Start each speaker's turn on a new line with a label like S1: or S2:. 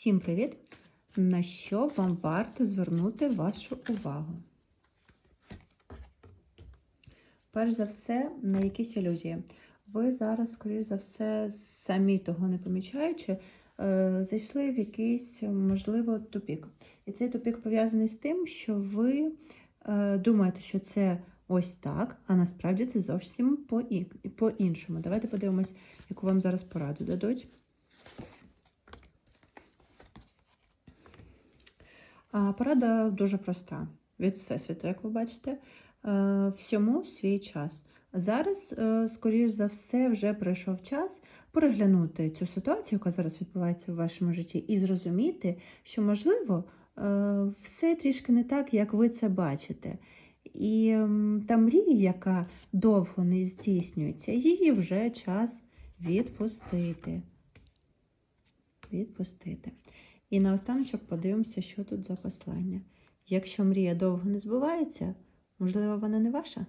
S1: Всім привіт! На що вам варто звернути вашу увагу? Перш за все, на якісь ілюзії. Ви зараз, скоріш за все, самі того не помічаючи, е, зайшли в якийсь, можливо, тупік. І цей тупік пов'язаний з тим, що ви е, думаєте, що це ось так, а насправді це зовсім по-іншому. Давайте подивимось, яку вам зараз пораду дадуть. А порада дуже проста від Всесвіту, як ви бачите, Е, всьому свій час. Зараз, е, скоріш за все, вже прийшов час переглянути цю ситуацію, яка зараз відбувається в вашому житті, і зрозуміти, що, можливо, е, все трішки не так, як ви це бачите. І та мрія, яка довго не здійснюється, її вже час відпустити. Відпустити. І наостаночок подивимося, що тут за послання. Якщо мрія довго не збувається, можливо, вона не ваша?